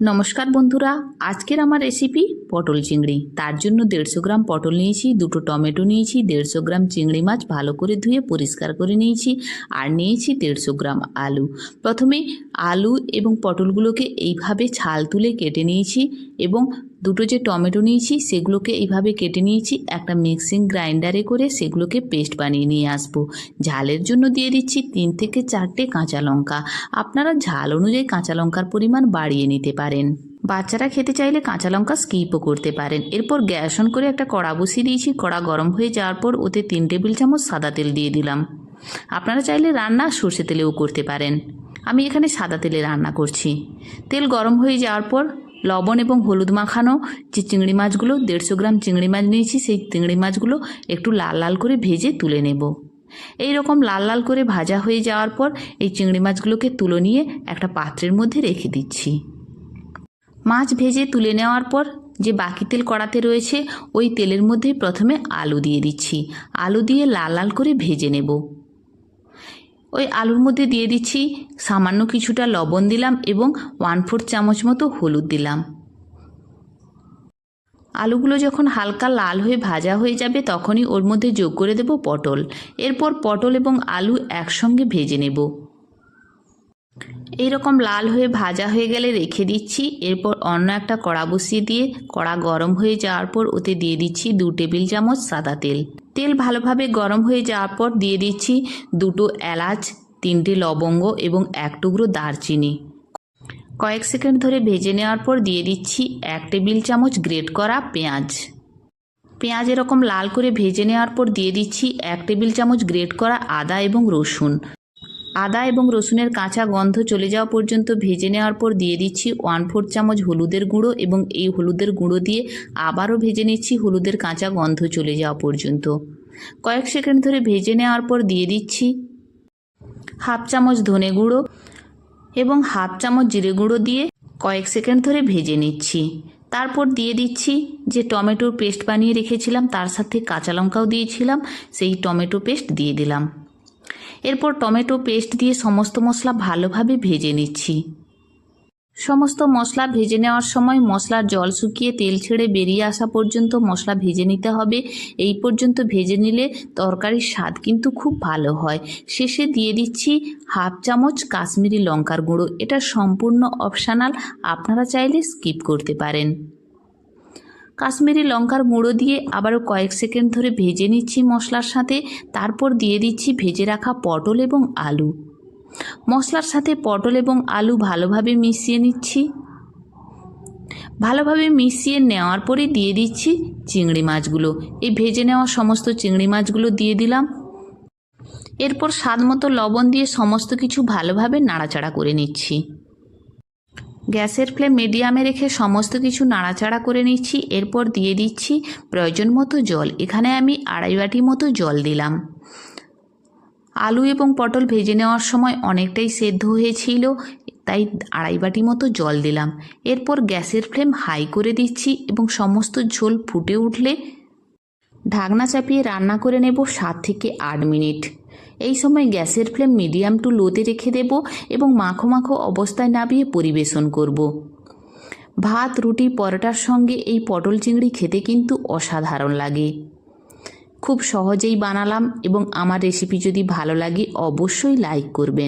নমস্কার বন্ধুরা, আজকের আমার রেসিপি পটল চিংড়ি। তার জন্য দেড়শো গ্রাম পটল নিয়েছি, দুটো টমেটো নিয়েছি, দেড়শো গ্রাম চিংড়ি মাছ ভালো করে ধুয়ে পরিষ্কার করে নিয়েছি আর নিয়েছি দেড়শো গ্রাম আলু। প্রথমে আলু এবং পটলগুলোকে এইভাবে ছাল তুলে কেটে নিয়েছি এবং দুটো যে টমেটো নিয়েছি, সেগুলোকে এইভাবে কেটে নিয়েছি। একটা মিক্সিং গ্রাইন্ডারে করে সেগুলোকে পেস্ট বানিয়ে নিয়ে আসব। ঝালের জন্য দিয়ে দিচ্ছি তিন থেকে চারটে কাঁচা লঙ্কা। আপনারা ঝাল অনুযায়ী কাঁচা লঙ্কার পরিমাণ বাড়িয়ে নিতে পারেন। বাচ্চারা খেতে চাইলে কাঁচা লঙ্কা স্কিপও করতে পারেন। এরপর গ্যাস অন করে একটা কড়া বসিয়ে দিয়েছি। কড়া গরম হয়ে যাওয়ার পর ওতে তিন টেবিল চামচ সাদা তেল দিয়ে দিলাম। আপনারা চাইলে রান্না সর্ষে তেলেও করতে পারেন। আমি এখানে সাদা তেলে রান্না করছি। তেল গরম হয়ে যাওয়ার পর লবণ এবং হলুদ মাখানো, যে চিংড়ি মাছগুলো, দেড়শো গ্রাম চিংড়ি মাছ নিয়েছি, সেই চিংড়ি মাছগুলো একটু লাল লাল করে ভেজে তুলে নেব। এই রকম লাল লাল করে ভাজা হয়ে যাওয়ার পর এই চিংড়ি মাছগুলোকে তুলে নিয়ে একটা পাত্রের মধ্যে রেখে দিচ্ছি। মাছ ভেজে তুলে নেওয়ার পর যে বাকি তেল কড়াতে রয়েছে, ওই তেলের মধ্যে প্রথমে আলু দিয়ে দিচ্ছি। আলু দিয়ে লাল লাল করে ভেজে নেব। ওই আলুর মধ্যে দিয়ে দিচ্ছি সামান্য কিছুটা লবণ দিলাম এবং ওয়ান ফোর চামচ মতো হলুদ দিলাম। আলুগুলো যখন হালকা লাল হয়ে ভাজা হয়ে যাবে তখনই ওর মধ্যে যোগ করে দেব পটল। এরপর পটল এবং আলু একসঙ্গে ভেজে নেব। এই রকম লাল হয়ে ভাজা হয়ে গেলে রেখে দিচ্ছি। এরপর অন্য একটা কড়া বসিয়ে দিয়ে কড়া গরম হয়ে যাওয়ার পর ওতে দিয়ে দিচ্ছি দু টেবিল চামচ সাদা তেল। তেল ভালোভাবে গরম হয়ে যাওয়ার পর দিয়ে দিচ্ছি দুটো এলাচ, তিনটে লবঙ্গ এবং এক টুকরো দারচিনি। কয়েক সেকেন্ড ধরে ভেজে নেওয়ার পর দিয়ে দিচ্ছি এক টেবিল চামচ গ্রেট করা পেঁয়াজ। পেঁয়াজ এরকম লাল করে ভেজে নেওয়ার পর দিয়ে দিচ্ছি এক টেবিল চামচ গ্রেট করা আদা এবং রসুন। আদা এবং রসুনের কাঁচা গন্ধ চলে যাওয়া পর্যন্ত ভেজে নেওয়ার পর দিয়ে দিচ্ছি ওয়ান ফোর চামচ হলুদের গুঁড়ো এবং এই হলুদের গুঁড়ো দিয়ে আবারও ভেজে নিচ্ছি, হলুদের কাঁচা গন্ধ চলে যাওয়া পর্যন্ত। কয়েক সেকেন্ড ধরে ভেজে নেওয়ার পর দিয়ে দিচ্ছি হাফ চামচ ধনে গুঁড়ো এবং হাফ চামচ জিরে গুঁড়ো দিয়ে কয়েক সেকেন্ড ধরে ভেজে নিচ্ছি। তারপর দিয়ে দিচ্ছি যে টমেটোর পেস্ট বানিয়ে রেখেছিলাম, তার সাথে কাঁচা লঙ্কাও দিয়েছিলাম, সেই টমেটো পেস্ট দিয়ে দিলাম। এরপর টমেটো পেস্ট দিয়ে সমস্ত মশলা ভালোভাবে ভেজে নিচ্ছি। সমস্ত মশলা ভেজে নেওয়ার সময় মশলার জল শুকিয়ে তেল ছেড়ে বেরিয়ে আসা পর্যন্ত মশলা ভেজে নিতে হবে। এই পর্যন্ত ভেজে নিলে তরকারির স্বাদ কিন্তু খুব ভালো হয়। শেষে দিয়ে দিচ্ছি হাফ চামচ কাশ্মীরি লঙ্কার গুঁড়ো। এটা সম্পূর্ণ অপশানাল আপনারা চাইলে স্কিপ করতে পারেন। কাশ্মীরি লঙ্কার গুঁড়ো দিয়ে আবারও কয়েক সেকেন্ড ধরে ভেজে নিচ্ছি মশলার সাথে। তারপর দিয়ে দিচ্ছি ভেজে রাখা পটল এবং আলু। মশলার সাথে পটল এবং আলু ভালোভাবে মিশিয়ে নিচ্ছি। ভালোভাবে মিশিয়ে নেওয়ার পরে দিয়ে দিচ্ছি চিংড়ি মাছগুলো। এই ভেজে নেওয়া সমস্ত চিংড়ি মাছগুলো দিয়ে দিলাম। এরপর স্বাদ মতো লবণ দিয়ে সমস্ত কিছু ভালোভাবে নাড়াচাড়া করে নিচ্ছি। গ্যাসের ফ্লেম মিডিয়ামে রেখে সমস্ত কিছু নাড়াচাড়া করে নিচ্ছি, এরপর দিয়ে দিচ্ছি প্রয়োজন মতো জল। এখানে আমি আড়াই বাটি মতো জল দিলাম। আলু এবং পটল ভেজে নেওয়ার সময় অনেকটাই সেদ্ধ হয়েছিল, তাই আড়াই বাটি মতো জল দিলাম। এরপর গ্যাসের ফ্লেম হাই করে দিচ্ছি এবং সমস্ত ঝোল ফুটে উঠলে ঢাকনা চাপিয়ে রান্না করে নেব সাত থেকে আট মিনিট। এই সময় গ্যাসের ফ্লেম মিডিয়াম টু লোতে রেখে দেব এবং মাখো মাখো অবস্থায় নামিয়ে পরিবেশন করব। ভাত, রুটি, পরোটার সঙ্গে এই পটল চিংড়ি খেতে কিন্তু অসাধারণ লাগে। খুব সহজেই বানালাম এবং আমার রেসিপি যদি ভালো লাগে অবশ্যই লাইক করবেন।